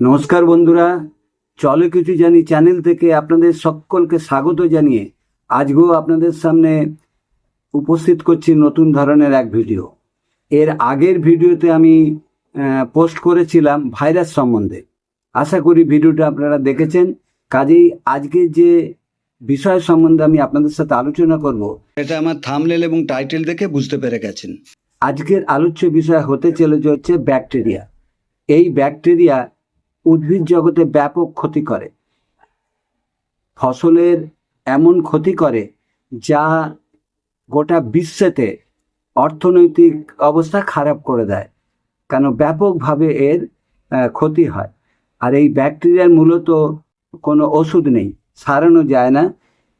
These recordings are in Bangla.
নমস্কার বন্ধুরা। চলো কিছু জানি চ্যানেল থেকে আপনাদের সকলকে স্বাগত জানিয়ে আজকেও আপনাদের সামনে উপস্থিত করছি নতুন ধরনের এক ভিডিও। এর আগের ভিডিওতে আমি পোস্ট করেছিলাম ভাইরাস সম্বন্ধে। আশা করি ভিডিওটা আপনারা দেখেছেন। কাজেই আজকে যে বিষয় সম্বন্ধে আমি আপনাদের সাথে আলোচনা করব এটা আমার থামলেল এবং টাইটেল দেখে বুঝতে পেরে গেছেন। আজকের আলোচ্য বিষয় হতে চলেছে হচ্ছে ব্যাকটেরিয়া এই ব্যাকটেরিয়া উদ্ভিদ জগতে ব্যাপক ক্ষতি করে। ফসলের এমন ক্ষতি করে যা গোটা বিশ্বেতে অর্থনৈতিক অবস্থা খারাপ করে দেয়, কেন ব্যাপকভাবে এর ক্ষতি হয়। আর এই ব্যাকটেরিয়ার মূলত কোনো ওষুধ নেই, সারানো যায় না,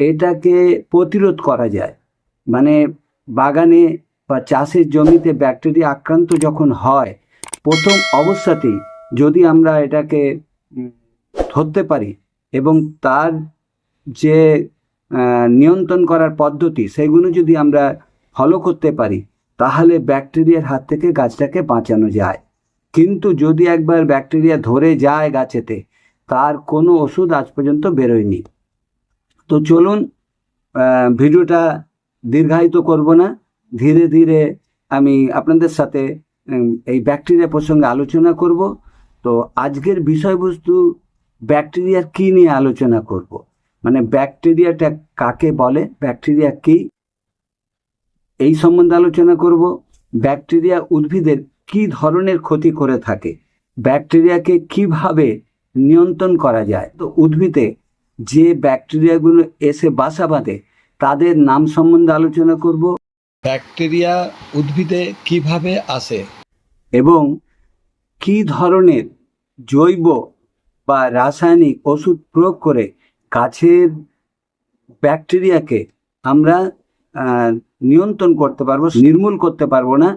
এটাকে প্রতিরোধ করা যায়। মানে বাগানে বা চাষের জমিতে ব্যাকটেরিয়া আক্রান্ত যখন হয়, প্রথম অবস্থাতেই যদি আমরা এটাকে ধরতে পারি এবং তার যে নিয়ন্ত্রণ করার পদ্ধতি সেগুলো যদি আমরা ফলো করতে পারি, তাহলে ব্যাকটেরিয়ার হাত থেকে গাছটাকে বাঁচানো যায়। কিন্তু যদি একবার ব্যাকটেরিয়া ধরে যায় গাছেতে, তার কোনো ওষুধ আজ পর্যন্ত বেরোয়নি। তো চলুন ভিডিওটা দীর্ঘায়িত করব না। ধীরে ধীরে আমি আপনাদের সাথে এই ব্যাকটেরিয়া প্রসঙ্গে আলোচনা করব। তো আজকের বিষয়বস্তু ব্যাকটেরিয়া কি নিয়ে আলোচনা করব? মানে ব্যাকটেরিয়াটা কাকে বলে? ব্যাকটেরিয়া কি? এই সম্বন্ধে আলোচনা করব। ব্যাকটেরিয়া উদ্ভিদের কি ধরনের ক্ষতি করে থাকে? ব্যাকটেরিয়াকে কীভাবে নিয়ন্ত্রণ করা যায়? তো উদ্ভিদে যে ব্যাকটেরিয়াগুলো এসে বাসা বাঁধে তাদের নাম সম্বন্ধে আলোচনা করব। ব্যাকটেরিয়া উদ্ভিদে কীভাবে আসে? এবং কি ধরনের জৈব বা রাসায়নিক ওষুধ প্রয়োগ করে গাছের ব্যাকটেরিয়াকে আমরা নিয়ন্ত্রণ করতে পারব, নির্মূল করতে পারব না,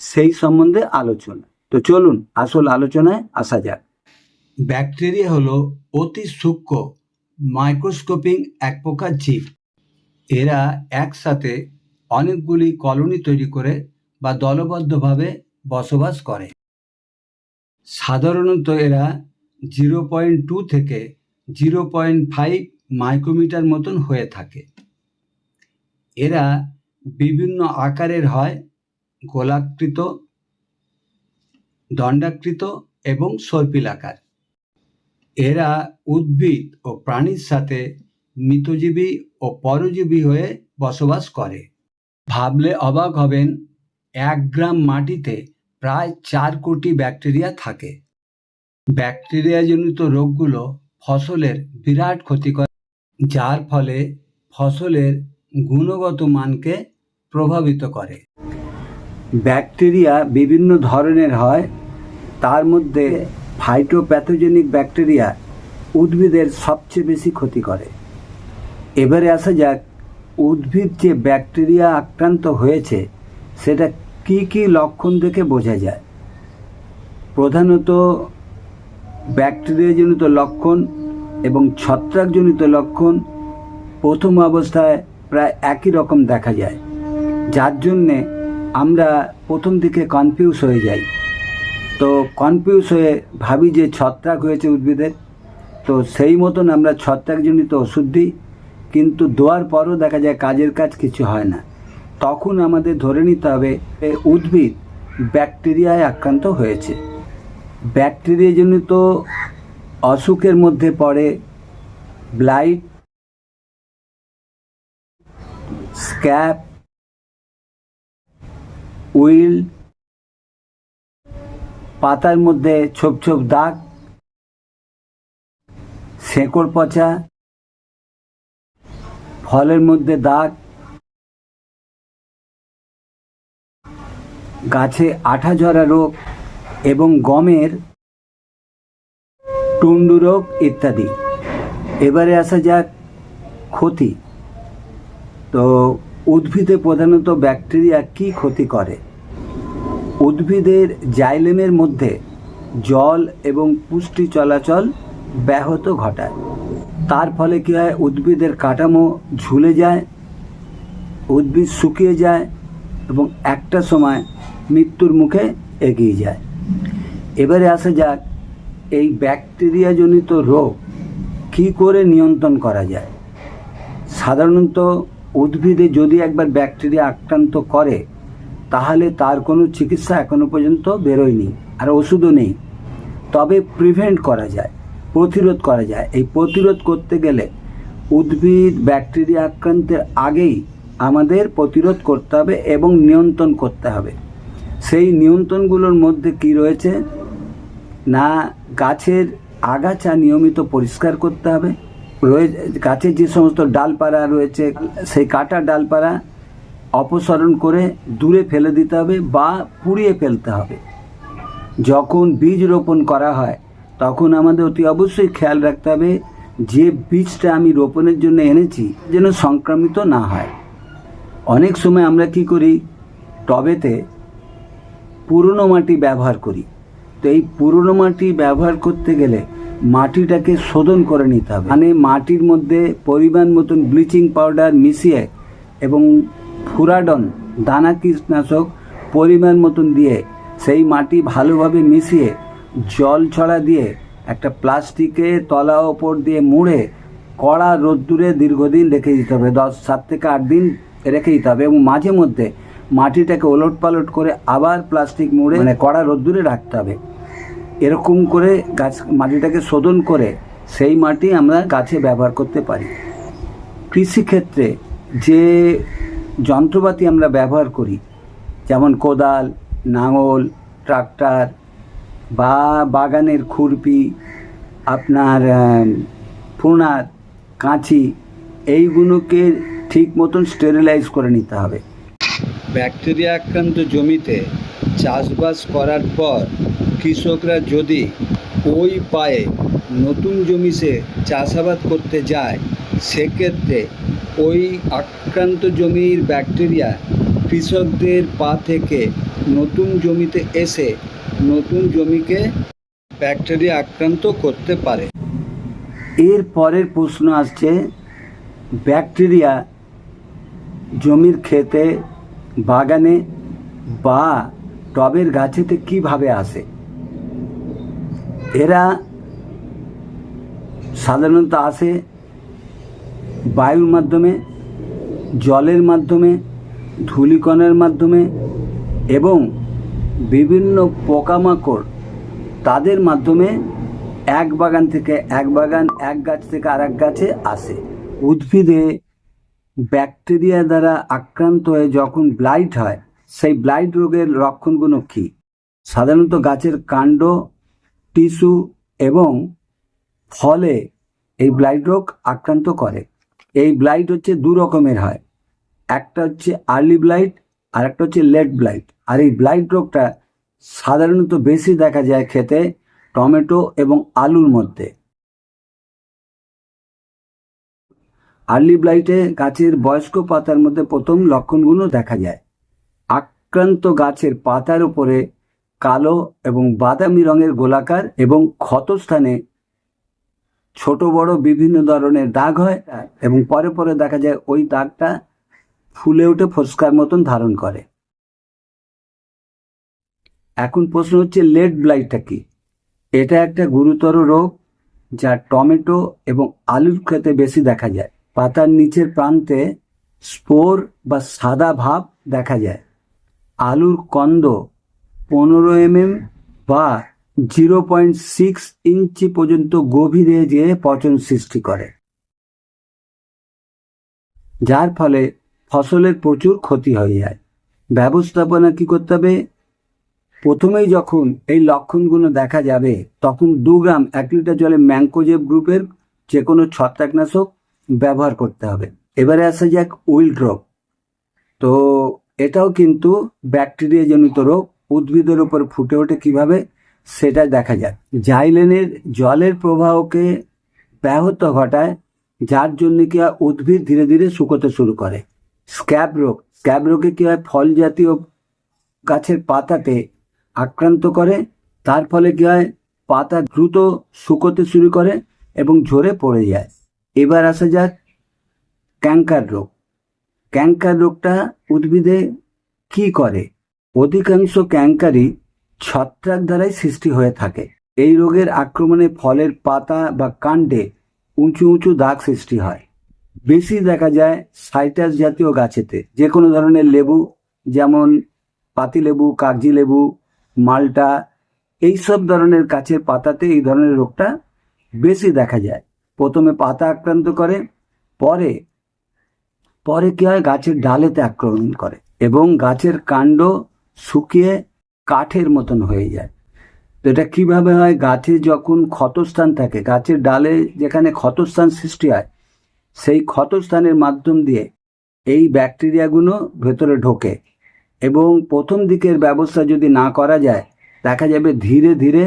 সেই সম্বন্ধে আলোচনা। তো চলুন, আসল আলোচনায় আসা যাক। ব্যাকটেরিয়া হলো অতি সূক্ষ্ম মাইক্রোস্কোপিং এক প্রকার জীব। এরা একসাথে অনেকগুলি কলোনি তৈরি করে বা দলবদ্ধভাবে বসবাস করে। সাধারণত এরা জিরো পয়েন্ট টু থেকে জিরো পয়েন্ট ফাইভ মাইক্রোমিটার মতন হয়ে থাকে। এরা বিভিন্ন আকারের হয়, গোলাকৃত, দণ্ডাকৃত এবং সর্পিলাকার এরা উদ্ভিদ ও প্রাণীর সাথে মৃতজীবী ও পরজীবী হয়ে বসবাস করে। ভাবলে অবাক হবেন, এক গ্রাম মাটিতে প্রায় চার কোটি ব্যাকটেরিয়া থাকে। ব্যাকটেরিয়াজনিত রোগগুলো ফসলের বিরাট ক্ষতি করে, যার ফলে ফসলের গুণগত মানকে প্রভাবিত করে। ব্যাকটেরিয়া বিভিন্ন ধরনের হয়, তার মধ্যে ফাইটোপ্যাথোজেনিক ব্যাকটেরিয়া উদ্ভিদের সবচেয়ে বেশি ক্ষতি করে। এবারে আসা যাক, উদ্ভিদ যে ব্যাকটেরিয়া আক্রান্ত হয়েছে, সেটা কি কি লক্ষণ দেখে বোঝা যায়? প্রধানত ব্যাকটেরিয়াজনিত লক্ষণ এবং ছত্রাকজনিত লক্ষণ প্রথম অবস্থায় প্রায় একই রকম দেখা যায়, যার জন্যে আমরা প্রথম দিকে কনফিউজ হয়ে যাই। তো কনফিউজ হয়ে ভাবি যে ছত্রাক হয়েছে উদ্ভিদের, তো সেই মতন আমরা ছত্রাকজনিত ওষুধ দিই, কিন্তু দেওয়ার পরও দেখা যায় কাজের কাজ কিছু হয় না। তখন আমাদের ধরে নিতে হবে উদ্ভিদ ব্যাকটেরিয়ায় আক্রান্ত হয়েছে। ব্যাকটেরিয়াজনিত অসুখের মধ্যে পড়ে, ব্লাইট, স্ক্যাপ, উইল, পাতার মধ্যে ছোপ ছোপ দাগ, শেকড় পচা, ফলের মধ্যে দাগ গাছে আঠা ঝরা রোগ এবং গমের টুন্ডু রোগ ইত্যাদি। এবারে আসা যাক ক্ষতি। তো উদ্ভিদে প্রধানত ব্যাকটেরিয়া কি ক্ষতি করে? উদ্ভিদের জাইলেমের মধ্যে জল এবং পুষ্টি চলাচল ব্যাহত ঘটায়। তার ফলে কী হয়? উদ্ভিদের কাঠামো ঝুলে যায়, উদ্ভিদ শুকিয়ে যায় এবং একটা সময় মৃত্যুর মুখে এগিয়ে যায়। এবারে আসা যাক, এই ব্যাকটেরিয়াজনিত রোগ কী করে নিয়ন্ত্রণ করা যায়? সাধারণত উদ্ভিদে যদি একবার ব্যাকটেরিয়া আক্রান্ত করে, তাহলে তার কোনো চিকিৎসা এখনও পর্যন্ত বেরোয়নি আর ওষুধও নেই। তবে প্রিভেন্ট করা যায়, প্রতিরোধ করা যায়। এই প্রতিরোধ করতে গেলে উদ্ভিদ ব্যাকটেরিয়া আক্রান্তের আগেই আমাদের প্রতিরোধ করতে হবে এবং নিয়ন্ত্রণ করতে হবে। সেই নিয়ন্ত্রণগুলোর মধ্যে কি রয়েছে? না, গাছের আগাছা নিয়মিত পরিষ্কার করতে হবে। রয়েছে গাছের যে সমস্ত ডালপাড়া রয়েছে, সেই কাটা ডালপাড়া অপসারণ করে দূরে ফেলে দিতে হবে বা পুড়িয়ে ফেলতে হবে। যখন বীজ রোপণ করা হয়, তখন আমাদের অতি অবশ্যই খেয়াল রাখতে হবে যে বীজটা আমি রোপণের জন্য এনেছি যেন সংক্রামিত না হয়। অনেক সময় আমরা কি করি? টবেতে পুরনো মাটি ব্যবহার করি। তো এই পুরনো মাটি ব্যবহার করতে গেলে মাটিটাকে শোধন করে নিতে হবে। মানে মাটির মধ্যে পরিমাণ মতন ব্লিচিং পাউডার মিশিয়ে এবং ফুরাডন, দানা কীটনাশক পরিমাণ মতন দিয়ে সেই মাটি ভালোভাবে মিশিয়ে জল ছড়া দিয়ে একটা প্লাস্টিকে তলা ওপর দিয়ে মুড়ে কড়া রোদ্দুরে দীর্ঘদিন রেখে দিতে হবে। দশ সাত থেকে আট দিন রেখে দিতে হবে এবং মাঝে মধ্যে মাটিটাকে ওলট পালট করে আবার প্লাস্টিক মুড়ে মানে কড়া রোদ্দুরে রাখতে হবে। এরকম করে গাছ, মাটিটাকে শোধন করে সেই মাটি আমরা গাছে ব্যবহার করতে পারি। কৃষিক্ষেত্রে যে যন্ত্রপাতি আমরা ব্যবহার করি, যেমন কোদাল, নাঙল, ট্রাক্টর বা বাগানের খুরপি, আপনার ফোনার কাঁচি, এইগুলোকে ঠিক মতন স্টেরিলাইজ করে নিতে হবে। ব্যাকটেরিয়া আক্রান্ত জমিতে চাষবাস করার পর কৃষকরা যদি ওই পায়ে নতুন জমি সে চাষাবাদ করতে যায় সেক্ষেত্রে ওই আক্রান্ত জমির ব্যাকটেরিয়া কৃষকদের পা থেকে নতুন জমিতে এসে নতুন জমিকে ব্যাকটেরিয়া আক্রান্ত করতে পারে। এর পরের প্রশ্ন আসছে ব্যাকটেরিয়া জমির ক্ষেতে, বাগানে বা টবের গাছেতে কীভাবে আসে? এরা সাধারণত আসে বায়ুর মাধ্যমে, জলের মাধ্যমে, ধূলিকণের মাধ্যমে এবং বিভিন্ন পোকামাকড় তাদের মাধ্যমে এক বাগান থেকে এক বাগান, এক গাছ থেকে আর এক গাছে আসে। উদ্ভিদে ব্যাকটেরিয়া দ্বারা আক্রান্ত হয়ে যখন ব্লাইট হয়, সেই ব্লাইট রোগের লক্ষণগুলো কী? সাধারণত গাছের কাণ্ড, টিস্যু এবং ফলে এই ব্লাইট রোগ আক্রান্ত করে। এই ব্লাইট হচ্ছে দু রকমের হয়। একটা হচ্ছে আর্লি ব্লাইট, আর একটা হচ্ছে লেট ব্লাইট। আর এই ব্লাইট রোগটা সাধারণত বেশি দেখা যায় খেতে টমেটো এবং আলুর মধ্যে। আর্লি ব্লাইটে গাছের বয়স্ক পাতার মধ্যে প্রথম লক্ষণগুলো দেখা যায়। আক্রান্ত গাছের পাতার উপরে কালো এবং বাদামি রঙের গোলাকার এবং ক্ষতস্থানে ছোট, বড় বিভিন্ন ধরনের দাগ হয় এবং পরে পরে দেখা যায় ওই দাগটা ফুলে উঠে ফোসকার মতন ধারণ করে। এখন প্রশ্ন হচ্ছে, লেড ব্লাইটটা কি? এটা একটা গুরুতর রোগ যা টমেটো এবং আলুর ক্ষেতে বেশি দেখা যায়। পাতার নিচের প্রান্তে স্পোর বা সাদা ভাব দেখা যায়। আলুর কন্দ পনেরো এমএম বা জিরো পয়েন্ট সিক্স ইঞ্চি পর্যন্ত গভীরে যেয়ে পচন সৃষ্টি করে। যার ফলে ফসলের প্রচুর ক্ষতি হয়ে যায়। ব্যবস্থাপনা কি করতে হবে? প্রথমেই যখন এই লক্ষণগুলো দেখা যাবে, তখন দু গ্রাম এক লিটার জলে ম্যাঙ্কোজেব গ্রুপের যে কোনো ছত্রাকনাশক ব্যবহার করতে হবে। এবারে আসা যাক উইল রোগ তো এটাও কিন্তু ব্যাকটেরিয়া জনিত রোগ, উদ্ভিদের উপর ফুটে ওঠে কীভাবে সেটা দেখা যায় জাইলেনের জলের প্রবাহকে ব্যাহত ঘটায়, যার জন্য কি হয় উদ্ভিদ ধীরে ধীরে শুকোতে শুরু করে। স্ক্যাব রোগ, স্ক্যাব রোগে কি হয় ফল জাতীয় গাছের পাতাতে আক্রান্ত করে, তার ফলে কি হয় পাতা দ্রুত শুকোতে শুরু করে এবং ঝরে পড়ে যায়। এবার আসা যাক ক্যাঙ্কার রোগ। ক্যাঙ্কার রোগটা উদ্ভিদে কি করে? অধিকাংশ ক্যাঙ্কারই ছত্রাক দ্বারাই সৃষ্টি হয়ে থাকে। এই রোগের আক্রমণে ফলের পাতা বা কাণ্ডে উঁচু উঁচু দাগ সৃষ্টি হয়। বেশি দেখা যায় সাইটাস জাতীয় গাছেতে। যে কোনো ধরনের লেবু, যেমন পাতিলেবু কাগজি লেবু, মালটা এই সব ধরনের গাছের পাতাতে এই ধরনের রোগটা বেশি দেখা যায়। প্রথমে পাতা আক্রান্ত করে, পরে পরে কি হয়? গাছের ডালেতে আক্রমণ করে এবং গাছের কাণ্ড শুকিয়ে কাঠের মতন হয়ে যায়। তো এটা কীভাবে হয়? গাছে যখন ক্ষতস্থান থাকে, গাছের ডালে যেখানে ক্ষতস্থান সৃষ্টি হয়, সেই ক্ষতস্থানের মাধ্যম দিয়ে এই ব্যাকটেরিয়াগুলো ভেতরে ঢোকে এবং প্রথম দিকের ব্যবস্থা যদি না করা যায়, দেখা যাবে ধীরে ধীরে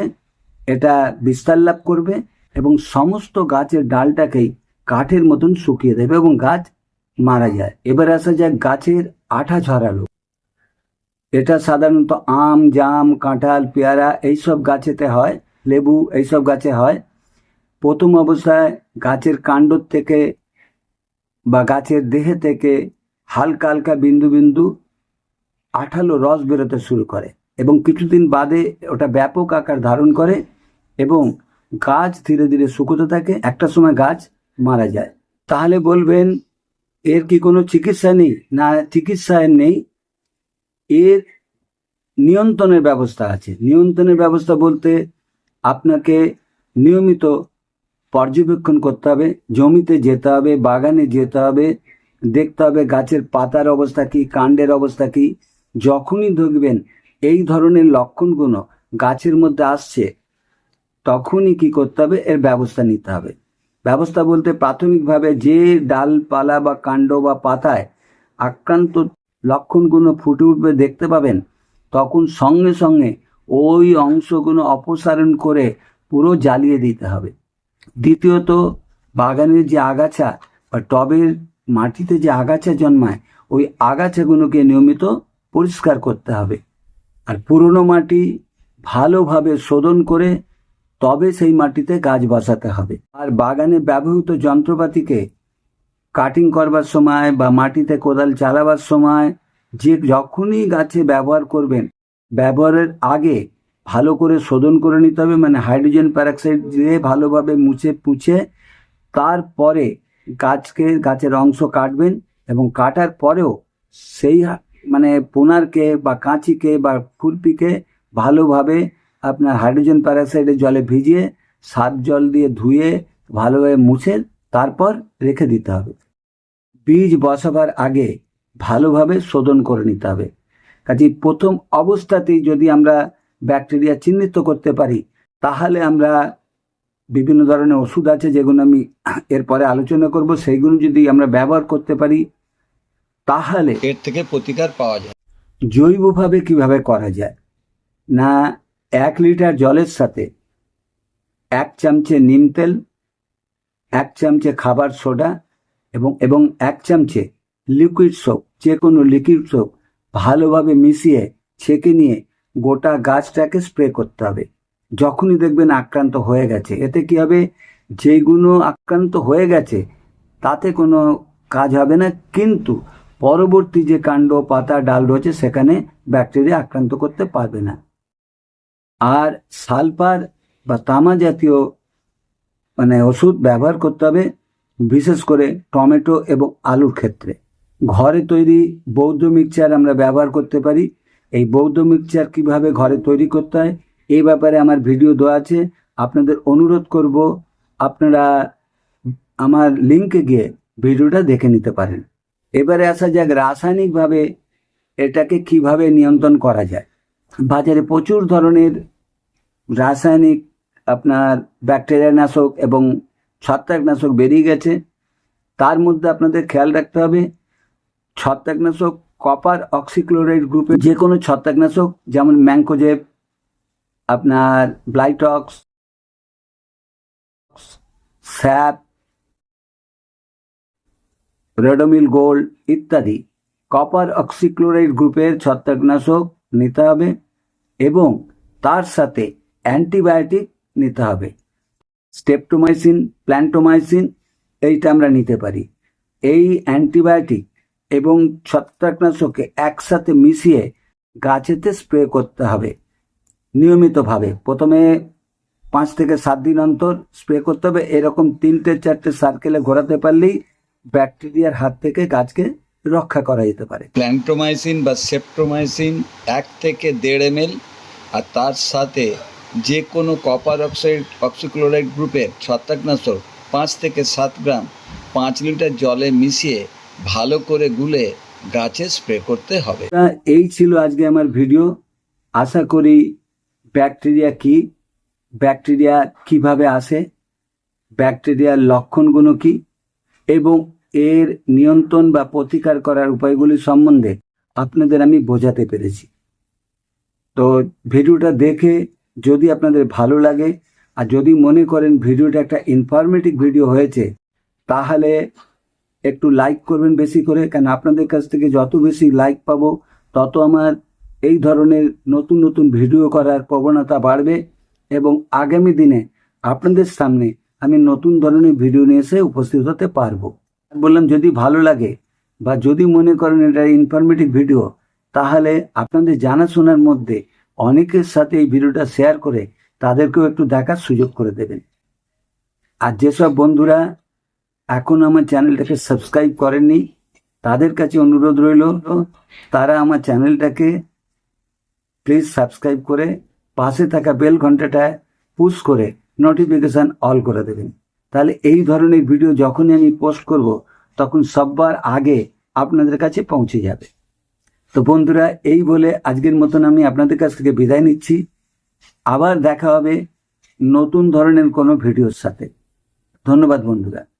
এটা বিস্তার লাভ করবে এবং সমস্ত গাছের ডালটাকেই কাঠের মতন শুকিয়ে দেবে এবং গাছ মারা যায়। এবার আসা যায় গাছের আঠা ঝরালো। এটা সাধারণত আম, জাম, কাঁঠাল, পেয়ারা এইসব গাছেতে হয়, লেবু এইসব গাছে হয়। প্রথম অবস্থায় গাছের কাণ্ড থেকে বা গাছের দেহে থেকে হালকা হালকা বিন্দু বিন্দু আঠালো রস বেরোতে শুরু করে এবং কিছুদিন বাদে ওটা ব্যাপক আকার ধারণ করে এবং গাছ ধীরে ধীরে শুকোতে থাকে, একটা সময় গাছ মারা যায়। তাহলে বলবেন, এর কি কোনো চিকিৎসা নেই? না চিকিৎসা নেই। এর নিয়ন্ত্রণের ব্যবস্থা আছে। নিয়ন্ত্রণের ব্যবস্থা বলতে আপনাকে নিয়মিত পর্যবেক্ষণ করতে হবে, জমিতে যেতে হবে, বাগানে যেতে হবে, দেখতে হবে গাছের পাতার অবস্থা কি, কাণ্ডের অবস্থা কি। যখনই দেখবেন এই ধরনের লক্ষণগুলো গাছের মধ্যে আসছে তখনই কি করতে হবে? এর ব্যবস্থা নিতে হবে। ব্যবস্থা বলতে প্রাথমিকভাবে যে ডালপালা বা কাণ্ড বা পাতায় আক্রান্ত লক্ষণগুলো ফুটে উঠবে দেখতে পাবেন, তখন সঙ্গে সঙ্গে ওই অংশগুলো অপসারণ করে পুরো জ্বালিয়ে দিতে হবে। দ্বিতীয়ত, বাগানের যে আগাছা বা টবের মাটিতে যে আগাছা জন্মায়, ওই আগাছাগুলোকে নিয়মিত পরিষ্কার করতে হবে। আর পুরনো মাটি ভালোভাবে শোধন করে তবে সেই মাটিতে গাছ বসাতে হবে। আর বাগানে ব্যবহৃত যন্ত্রপাতিকে কাটিং করবার সময় বা মাটিতে কোদাল চালাবার সময় যে যখনই গাছে ব্যবহার করবেন, ব্যবহারের আগে ভালো করে শোধন করে নিতে হবে মানে হাইড্রোজেন প্যারক্সাইড দিয়ে ভালোভাবে মুছে পুছে তারপরে গাছকে, গাছের অংশ কাটবেন এবং কাটার পরেও সেই মানে পোনারকে বা কাঁচিকে বা খুরপিকে ভালোভাবে আপনার হাইড্রোজেন প্যারক্সাইডের জলে ভিজিয়ে সাত জল দিয়ে ধুয়ে ভালোভাবে মুছে তারপর রেখে দিতে হবে। বীজ বসাবার আগে ভালোভাবে শোধন করে নিতে হবে। কাজে প্রথম অবস্থাতেই যদি আমরা ব্যাকটেরিয়া চিহ্নিত করতে পারি তাহলে আমরা বিভিন্ন ধরনের ওষুধ আছে যেগুলো আমি এরপরে আলোচনা করব সেইগুলো যদি আমরা ব্যবহার করতে পারি তাহলে এর থেকে প্রতিকার পাওয়া যায়। জৈবভাবে কীভাবে করা যায় না এক লিটার জলের সাথে এক চামচে নিম তেল, এক চামচে খাবার সোডা এবং এবং এক চামচে লিকুইড সোপ যে কোনো লিকুইড সোপ ভালোভাবে মিশিয়ে, ছেঁকে নিয়ে গোটা গাছটাকে স্প্রে করতে হবে। যখনই দেখবেন আক্রান্ত হয়ে গেছে, এতে কি হবে? যেগুলো আক্রান্ত হয়ে গেছে, তাতে কোনো কাজ হবে না। কিন্তু পরবর্তী যে কাণ্ড, পাতা, ডাল রয়েছে, সেখানে ব্যাকটেরিয়া আক্রান্ত করতে পারবে না। আর সালফার বা তামা জাতীয় মানে ওষুধ ব্যবহার করতে হবে, বিশেষ করে টমেটো এবং আলুর ক্ষেত্রে। ঘরে তৈরি বৌদ্ধ মিক্সচার আমরা ব্যবহার করতে পারি। এই বৌদ্ধ মিক্সচার কীভাবে ঘরে তৈরি করতে হয় এই ব্যাপারে আমার ভিডিও দেওয়া আছে। আপনাদের অনুরোধ করব, আপনারা আমার লিঙ্কে গিয়ে ভিডিওটা দেখে নিতে পারেন। এবারে আসা যাক রাসায়নিকভাবে এটাকে কীভাবে নিয়ন্ত্রণ করা যায়। বাজারে প্রচুর ধরনের রাসায়নিক আপনার ব্যাকটেরিয়া নাশক এবং ছত্রাকনাশক বেরিয়ে গেছে। তার মধ্যে আপনাদের খেয়াল রাখতে হবে, ছত্রাকনাশক কপার অক্সিক্লোরাইড গ্রুপের যে কোনো ছত্রাকনাশক, যেমন ম্যাঙ্কোজেব আপনার ব্লাইটক্স, স্যাপ, রেডোমিল গোল্ড ইত্যাদি। কপার অক্সিক্লোরাইড গ্রুপের ছত্রাকনাশক নিতে হবে। এবং তার সাথে অ্যান্টিবায়োটিক নিতে হবে। স্টেপটোমাইসিন, প্ল্যান্টোমাইসিন, এইটা আমরা নিতে পারি। এই অ্যান্টিবায়োটিক এবং ছত্রাকনাশককে একসাথে মিশিয়ে গাছেতে স্প্রে করতে হবে। নিয়মিতভাবে প্রথমে পাঁচ থেকে সাত দিন অন্তর স্প্রে করতে হবে। এরকম তিনটে চারটে সার্কেলে ঘোরাতে পারলেই ব্যাকটেরিয়ার হাত থেকে গাছকে রক্ষা করা যেতে পারে। প্ল্যান্টোমাইসিন বা সেপ্টোমাইসিন এক থেকে দেড় এমএল আর তার সাথে যে কোনো কপার অক্সাইড অক্সিক্লোরাইড গ্রুপের ছত্রাকনাশক পাঁচ থেকে সাত গ্রাম পাঁচ লিটার জলে মিশিয়ে ভালো করে গুলে গাছে স্প্রে করতে হবে। এই ছিল আজকে আমার ভিডিও আশা করি ব্যাকটেরিয়া কি ব্যাকটেরিয়া কীভাবে আসে ব্যাকটেরিয়ার লক্ষণগুলো কি, এবং এর নিয়ন্ত্রণ বা প্রতিকার করার উপায়গুলি সম্বন্ধে আপনাদের আমি বোঝাতে পেরেছি। তো ভিডিওটা দেখে যদি আপনাদের ভালো লাগে, আর যদি মনে করেন ভিডিওটা একটা ইনফরমেটিভ ভিডিও হয়েছে, তাহলে একটু লাইক করবেন বেশি করে কারণ আপনাদের কাছ থেকে যত বেশি লাইক পাবো, তত আমার এই ধরনের নতুন নতুন ভিডিও করার প্রবণতা বাড়বে এবং আগামী দিনে আপনাদের সামনে আমি নতুন ধরনের ভিডিও নিয়ে এসে উপস্থিত হতে পারব। বললাম যদি ভালো লাগে বা যদি মনে করেন এটা ইনফরমেটিভ ভিডিও তাহলে আপনাদের জানাশোনার মধ্যে অনেকের সাথে এই ভিডিওটা শেয়ার করে তাদেরকেও একটু দেখার সুযোগ করে দেবেন। আর যেসব বন্ধুরা এখন আমার চ্যানেলটাকে সাবস্ক্রাইব করেননি, তাদের কাছে অনুরোধ রইল, তারা আমার চ্যানেলটাকে প্লিজ সাবস্ক্রাইব করে পাশে থাকা বেল ঘন্টাটায় পুশ করে নোটিফিকেশান অল করে দেবেন। তাহলে এই ধরনের ভিডিও যখনই আমি পোস্ট করব, তখন সববার আগে আপনাদের কাছে পৌঁছে যাবে। তো বন্ধুরা, এই বলে আজকের মতন আমি আপনাদের কাছ থেকে বিদায় নিচ্ছি। আবার দেখা হবে নতুন ধরনের কোনো ভিডিওর সাথে। ধন্যবাদ বন্ধুরা।